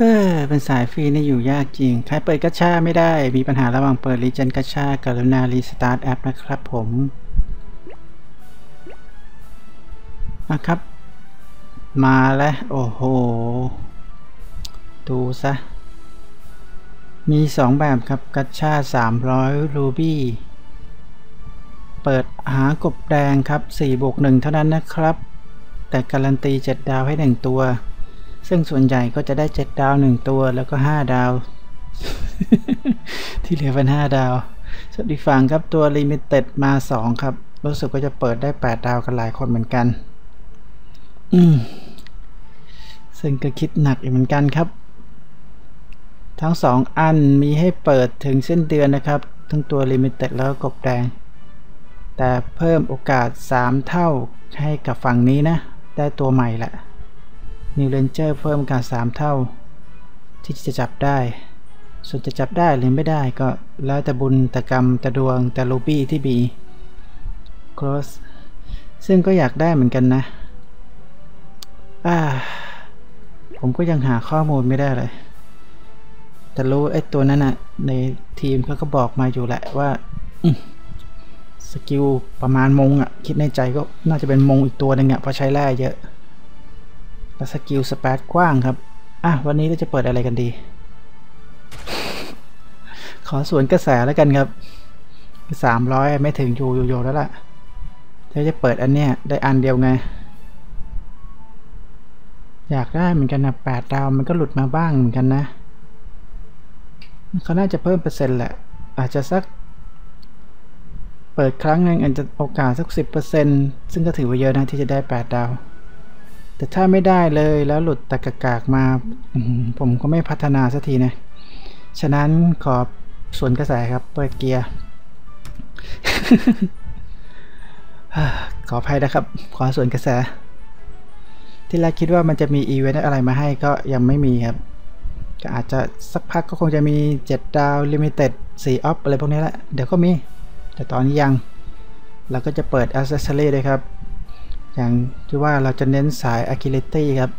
เฮ้อเป็นสายฟรีนี่อยู่ยากจริง ใครเปิดกัชชาไม่ได้ มีปัญหาระหว่างเปิดรีเจนกัชชากรุณารีสตาร์ทแอปนะครับผมนะครับ มาแล้ว โอ้โห ดูซะ มีสองแบบครับกัชชา 300 รูบี้ เปิดหากบแดงครับ 4บวก1เท่านั้นนะครับ แต่การันตี 7 ดาวให้ 1 ตัว ซึ่งส่วนใหญ่ก็จะได้7ดาว1ตัวแล้วก็5ดาว ที่เหลือเป็น5ดาวส่วนอีกฝั่งครับตัว Limited มา2ครับ รู้สึกก็จะเปิดได้8ดาวกันหลายคนเหมือนกัน อืมซึ่งก็คิดหนักอีกเหมือนกันครับ ทั้ง2อันมีให้เปิดถึงเส้นเดือนนะครับ ทั้งตัว Limited แล้วก็กบแดง แต่เพิ่มโอกาส 3 เท่าให้กับฝั่งนี้นะ ได้ตัวใหม่แหละ New Ranger เพิ่มการ 3 เท่า ที่จะจับได้ ส่วนจะจับได้หรือไม่ได้ก็แล้วแต่บุญแต่กรรมแต่ดวงแต่ลูบี้ที่มี Cross ซึ่งก็อยากได้เหมือนกันนะอ่าผมก็ยังหาข้อมูลไม่ได้เลย แต่รู้ไอ้ตัวนั้นอะในทีมเขาก็บอกมาอยู่แหละว่าสกิลประมาณมงอะคิดในใจก็น่าจะเป็นมงอีกตัวหนึ่งอะเพราะใช้แร่เยอะ สกิลสเปซกว้างครับ อะ วันนี้เราจะเปิดอะไรกันดี ขอสวนกระแสแล้วกันครับสามร้อยไม่ถึงยูโยแล้วล่ะถ้าจะเปิดอันเนี้ยได้อันเดียวไง อยากได้เหมือนกันนะแปดดาวมันก็หลุดมาบ้างเหมือนกันนะเขาน่าจะเพิ่มเปอร์เซ็นต์แหละ อาจจะสัก เปิดครั้งหนึ่งอาจจะโอกาสสักสิบเปอร์เซ็นต์ซึ่งก็ถือว่าเยอะนะที่จะได้แปดดาว แต่ถ้าไม่ได้เลยแล้วหลุดตะกกากมาผมก็ไม่พัฒนาสักทีนะ ฉะนั้นขอส่วนกระแสครับ เปิดเกียร์ขออภัยนะครับ ขอส่วนกระแส ที่แรกคิดว่ามันจะมีอีเวนต์อะไรมาให้ก็ยังไม่มีครับ ก็อาจจะสักพักก็คงจะมี 7 ดาวลิมิเต็ด4ออฟอะไรพวกนี้แหละ เดี๋ยวก็มี แต่ตอนนี้ยัง เราก็จะเปิด Accessory ด้วยครับ อย่างที่ว่าเราจะเน้นสาย Agility ครับ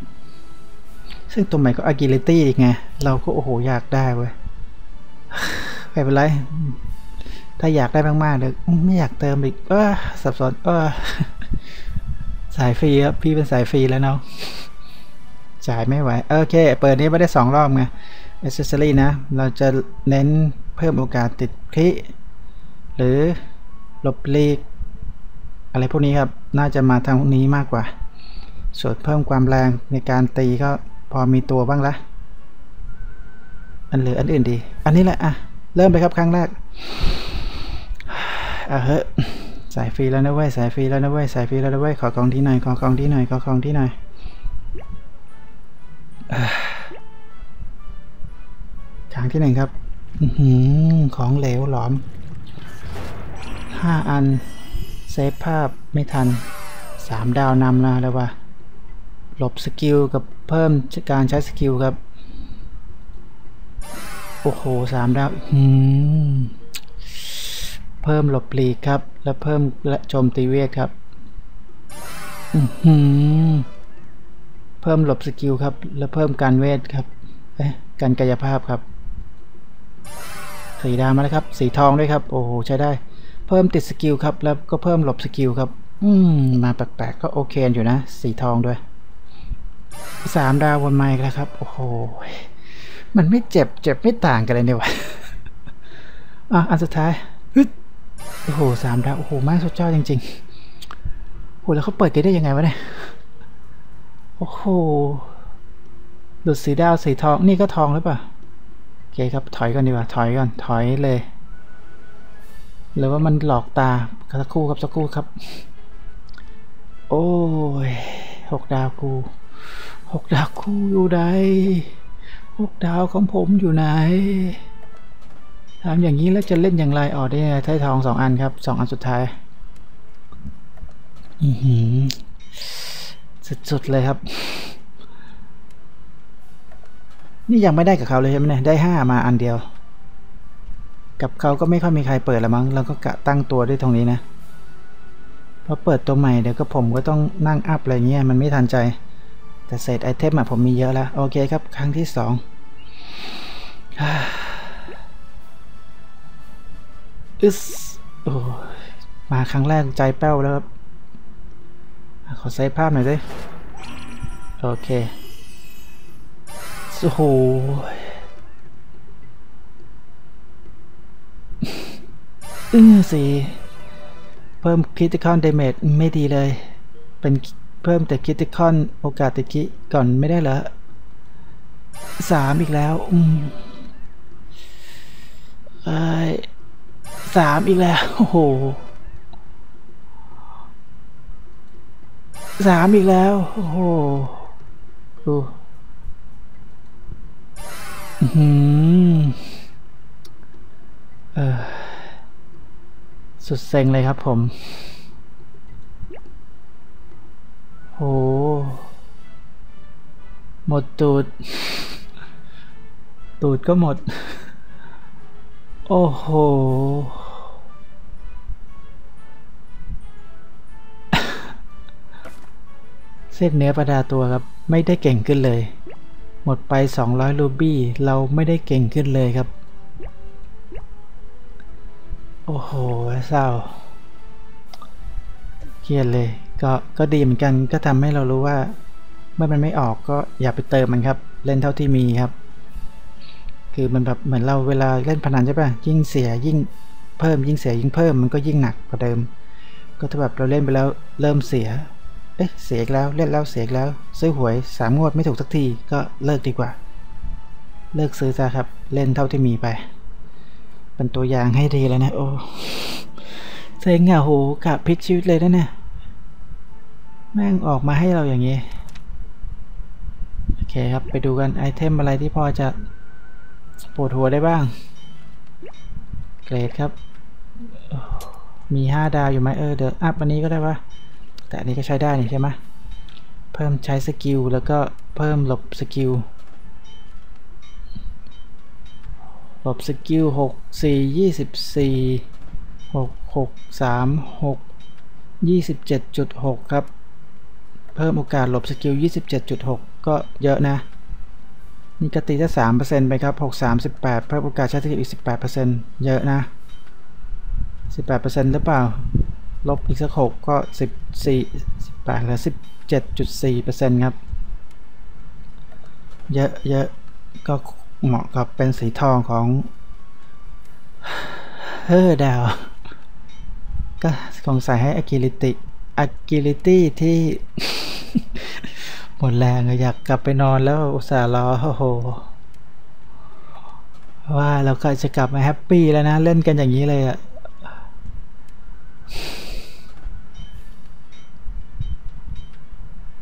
ซึ่งตัวใหม่ก็ Agility อีกไง เราก็โอ้โหอยากได้เว้ยไม่เป็นไร ถ้าอยากได้มากๆเดี๋ยวไม่อยากเติมอีก เออสับสนเออสายฟรีครับ พี่เป็นสายฟรีแล้วเนาะจ่ายไม่ไหว โอเค เปิดนี้ไม่ได้สองรอบไง accessory นะ เราจะเน้นเพิ่มโอกาสติดคลิหรือหลบลีก อะไรพวกนี้ครับ น่าจะมาทางนี้มากกว่า ส่วนเพิ่มความแรงในการตีก็พอมีตัวบ้างละอันเหลืออันอื่นดี อันนี้แหละอะเริ่มไปครับครั้งแรกอะเฮ้สายฟรีแล้วนะเว้ยสายฟรีแล้วนะเว้ยสายฟรีแล้วนะเว้ยขอกองที่หน่อยขอกองที่หน่อยขอกองที่หน่อยทางที่หนึ่งครับของเหลวหลอมห้าอัน เซฟภาพไม่ทันสามดาวนำนะแล้วว่าหลบสกิลกับเพิ่มการใช้สกิลครับ โอ้โหสามดาวเพิ่มหลบหลีกครับ แล้วเพิ่มและโจมตีเวทครับเพิ่มหลบสกิลครับ แล้วเพิ่มการเวทครับเอ๊ะการกายภาพครับสีดาวมาแล้วครับ สีทองด้วยครับ โอ้โห ใช้ได้ เพิ่มติดสกิลครับ แล้วก็เพิ่มหลบสกิลครับ อืม มาแปลกๆ ก็โอเคอยู่นะ สีทองด้วย สามดาวบนไมค์แล้วครับ โอ้โห มันไม่เจ็บ เจ็บไม่ต่างกันเลยเนี่ยวะอะ อันสุดท้ายโอ้โหสามดาว โอ้โห ไม่สุดยอดจริงๆโอ้แล้วเขาเปิดกันได้ยังไงวะเนี่ย โอ้โหหลุดสีดาวสีทอง นี่ก็ทองหรือเปล่าโอเคครับ ถอยก่อนดีกว่า ถอยก่อน ถอยเลย หรือว่ามันหลอกตาสักครู่ครับสักครู่ครับ โอ้ยหกดาวกูหกดาวกูอยู่ไหนหกดาวของผมอยู่ไหนทำอย่างนี้แล้วจะเล่นอย่างไรออกได้ไท้ายทองสองอันครับสองอันสุดท้ายอือหือสุดๆเลยครับ นี่ยังไม่ได้กับเขาเลยใช่ไหมเนี่ยได้ห้ามาอันเดียว กับเขาก็ไม่ค่อยมีใครเปิดละมั้งเราก็กะตั้งตัวด้วยตรงนี้นะพอเปิดตัวใหม่เดี๋ยวก็ผมก็ต้องนั่งอัพอะไรเงี้ยมันไม่ทันใจ แต่เศษไอเทมอะผมมีเยอะแล้ว โอเคครับ ครั้งที่สองอึสโอ้มาครั้งแรกใจแป้วแล้วครับ ขอเซฟภาพหน่อยสิโอเคโอ้โห อือสีเพิ่มคริติคอนเดเมจไม่ดีเลย เป็นเพิ่มแต่คริติคอนโอกาสติกิก่อนไม่ได้เหรอสามอีกแล้ว อืมไอสามอีกแล้ว โอ้โหสามอีกแล้ว โอ้โหดูอืมเออ สุดเซ็งเลยครับผมโหหมดตูด ตูดก็หมด โอ้โห เส้นเนื้อประดาตัวครับ ไม่ได้เก่งขึ้นเลย หมดไป 200 รูบี้ เราไม่ได้เก่งขึ้นเลยครับ โอ้โหเศร้าเครียดเลย ก็ก็ดีเหมือนกันก็ทำให้เรารู้ว่า เมื่อมันไม่ออกก็อย่าไปเติมมันครับ เล่นเท่าที่มีครับ คือมันแบบเหมือนเราเวลาเล่นพนันใช่ปะยิ่งเสียยิ่งเพิ่มยิ่งเสียยิ่งเพิ่มมันก็ยิ่งหนักกว่าเดิม ก็ถ้าแบบเราเล่นไปแล้วเริ่มเสียเอ๊ะเสียอีกแล้วเล่นแล้วเสียอีกแล้ว ซื้อหวยสามงวดไม่ถูกสักทีก็เลิกดีกว่า เลิกซื้อซะครับ เล่นเท่าที่มีไป เป็นตัวอย่างให้ดีแล้วนะโอ้เซ็งอะโหกะพลิกชีวิตเลยนะเนี่ยแม่งออกมาให้เราอย่างนี้ โอเคครับไปดูกันไอเทมอะไรที่พอจะปวดหัวได้บ้าง เกรดครับ มี 5 ดาวอยู่ไหมเออเดี๋ยวอัพอันนี้ก็ได้ปะแต่อันนี้ก็ใช้ได้นี่ใช่ไหมเพิ่มใช้สกิลแล้วก็เพิ่มหลบสกิล หลบสกิล6 4 24 6 6 3 6 27.6ครับ เพิ่มโอกาสหลบสกิล27.6ก็เยอะนะ นี่กตีแค่สามเปอร์เซ็นต์ไปครับหกสามสิบแปดเพิ่มโอกาสใช้สกิลอีกสิบแปดเปอร์เซ็นต์เยอะนะสิบแปดเปอร์เซ็นต์หรือเปล่า ลบอีกสักหกก็สิบสี่สิบแปดเหลือสิบเจ็ดจุดสี่เปอร์เซ็นต์ครับ เยอะเยอะก็ เหมาะกับเป็นสีทองของเฮ้อดาวก็คงใส่ให้ agility agility ที่หมดแรงอยากกลับไปนอนแล้วอุตส่าห์รอโอ้โห ว่าเราก็จะกลับมาแฮปปี้แล้วนะ เล่นกันอย่างนี้เลยอะ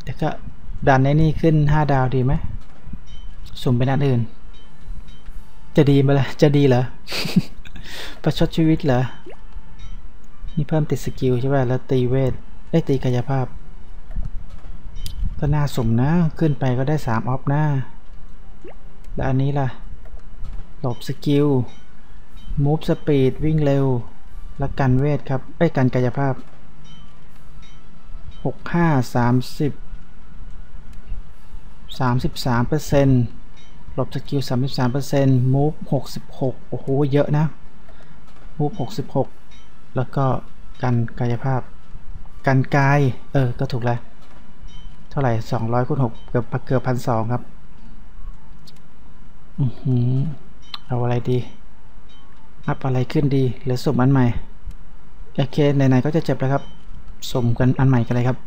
แต่ก็ดันในนี่ขึ้น 5 ดาวดีไหมสุ่มเป็นอันอื่น จะดีไหมล่ะจะดีเหรอ ประชดชีวิตเหรอ นี่เพิ่มติดสกิลใช่ป่ะ แล้วตีเวทได้ตีกายภาพ ก็น่าสมนะ ขึ้นไปก็ได้3ออฟหน้า แล้วอันนี้ล่ะ หลบสกิล มูฟสปีดวิ่งเร็ว และกันเวทครับไอ้ยกันกายภาพ65 30 33เปอร์เซ็นต์หลบสกิล33เปอร์เซ็นต์ มูฟ66 โอ้โห เยอะนะมูฟ66 แล้วก็กันกายภาพ กันกาย เออ ก็ถูกแล้ว เท่าไหร่ 200คูณ6เกือบเกือบพันสองครับ อือหือ เอาอะไรดี อัพอะไรขึ้นดี หรือสุ่มอันใหม่ โอเค ไหนๆ ก็จะเจ็บแล้วครับ สุ่มกันอันใหม่กันเลยครับ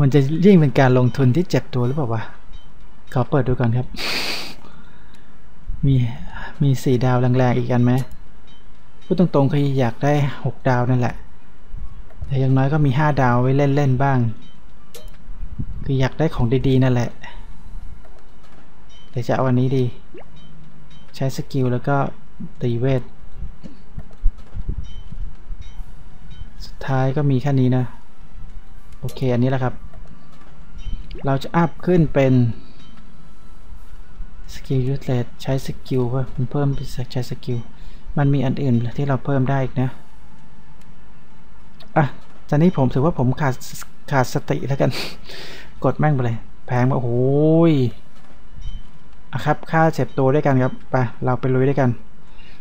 มันจะยิ่งเป็นการลงทุนที่เจ็บตัวหรือเปล่าวะ ขอเปิดดูก่อนครับ มี มีสี่ดาวแรงๆอีกอันไหมพูดตรงๆคืออยากได้หกดาวนั่นแหละ แต่อย่างน้อยก็มีห้าดาวไว้เล่นๆบ้าง คืออยากได้ของดีๆนั่นแหละเดี๋ยวจะเอาอันนี้ดี ใช้สกิลแล้วก็ตีเวท สุดท้ายก็มีแค่นี้นะ โอเค อันนี้แหละครับ เราจะอัพขึ้นเป็น สกิลยูทเลตใช้สกิลเพื่อเพิ่มใช้สกิล มันมีอันอื่นที่เราเพิ่มได้อีกนะ อะ ตอนนี้ผมถือว่าผมขาดขาดสติแล้วกัน กดแม่งไปเลย แพงมาโอ้ยอะครับ ค่าเจ็บตัวด้วยกันครับ ไป เราไปลุยด้วยกัน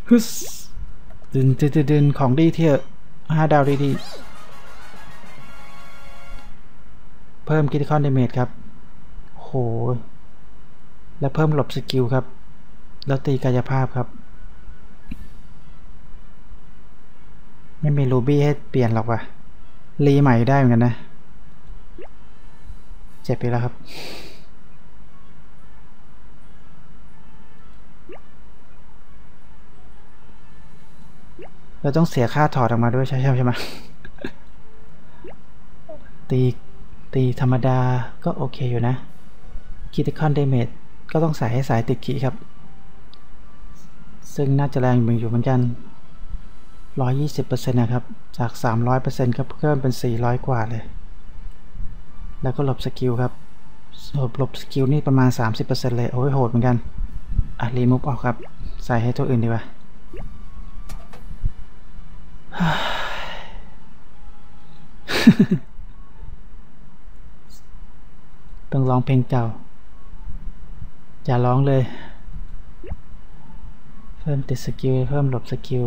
ฮึสดึนดึนดึนของดีเที่ยห้าดาวดีดีเพิ่มคิดคอนเดเมจครับ โห และเพิ่มหลบสกิลครับ แล้วตีกายภาพครับ ไม่มีรูบี้ให้เปลี่ยนหรอกว่ะ รีใหม่ได้เหมือนกันนะ เจ็บไปแล้วครับ เราต้องเสียค่าถอดออกมาด้วยใช่ใช่ไหมตีตีธรรมดาก็โอเคอยู่นะคิติคอนเดเมจ ก็ต้องใส่ให้สายติดขีครับ ซึ่งน่าจะแรงอยู่เหมือนกัน 120%นะครับ จาก 300%ครับเพิ่มเป็น 400 กว่าเลย แล้วก็หลบสกิลครับหลบหลบสกิลนี่ประมาณ 30%เลย โอ้ยโหดเหมือนกัน อะ รีมูฟออกครับ ใส่ให้ตัวอื่นดีกว่าต้องร้องเพลงเก่า อย่าร้องเลย เพิ่มติดสกิล เพิ่มหลบสกิล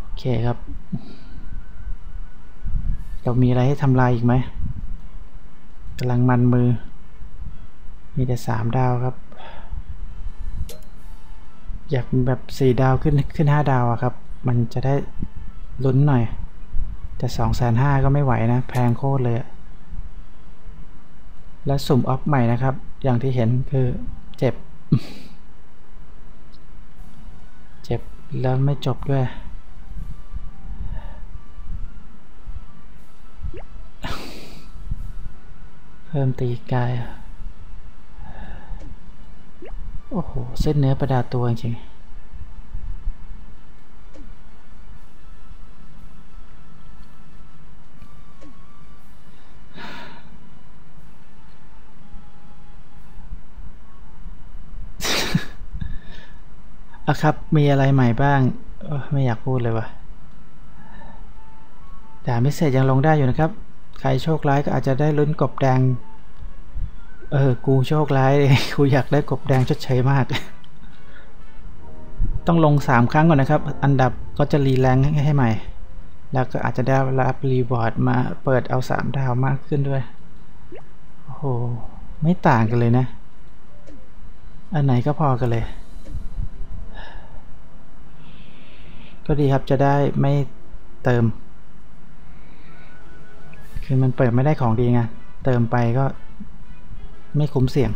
โอเคครับ เรามีอะไรให้ทำลายอีกไหมกำลังมันมือ มีแต่สามดาวครับ อยากแบบสี่ดาวขึ้นขึ้นห้าดาวอะครับ มันจะได้ลุ้นหน่อย แต่สองแสนห้าก็ไม่ไหวนะ แพงโคตรเลยและสุ่มออฟใหม่นะครับ อย่างที่เห็นคือเจ็บ เจ็บแล้วไม่จบด้วย เพิ่มตีกาย โอ้โห เส้นเนื้อประดาตัวจริง อะครับ มีอะไรใหม่บ้าง ไม่อยากพูดเลยวะแต่ไม่เสร็จยังลงได้อยู่นะครับ ใครโชคร้ายก็อาจจะได้ลุ้นกบแดง เออ กูโชคร้ายกูอยากได้กบแดงชดเชยมาก ต้องลงสามครั้งก่อนนะครับ อันดับก็จะรีแรงให้ใหม่ แล้วก็อาจจะได้รับรีวอร์ดมาเปิดเอาสามดาวมากขึ้นด้วย โอ้โห ไม่ต่างกันเลยนะ อันไหนก็พอกันเลย ก็ดีครับจะได้ไม่เติม คือมันเปิดไม่ได้ของดีไงเติมไปก็ไม่คุ้มเสี่ยง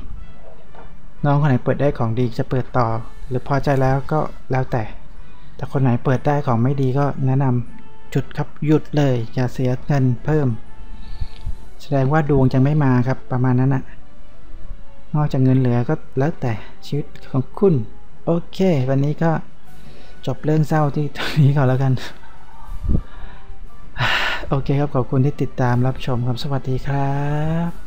น้องคนไหนเปิดได้ของดีจะเปิดต่อ หรือพอใจแล้วก็แล้วแต่ แต่คนไหนเปิดได้ของไม่ดีก็แนะนำจุดครับหยุดเลย อย่าเสียเงินเพิ่ม แสดงว่าดวงยังไม่มาครับประมาณนั้นนะนอกจากเงินเหลือก็แล้วแต่ชีวิตของคุณ โอเค วันนี้ก็ จบเรื่องเศร้าที่ตรงนี้ก่อนแล้วกัน โอเคครับขอบคุณที่ติดตามรับชมครับสวัสดีครับ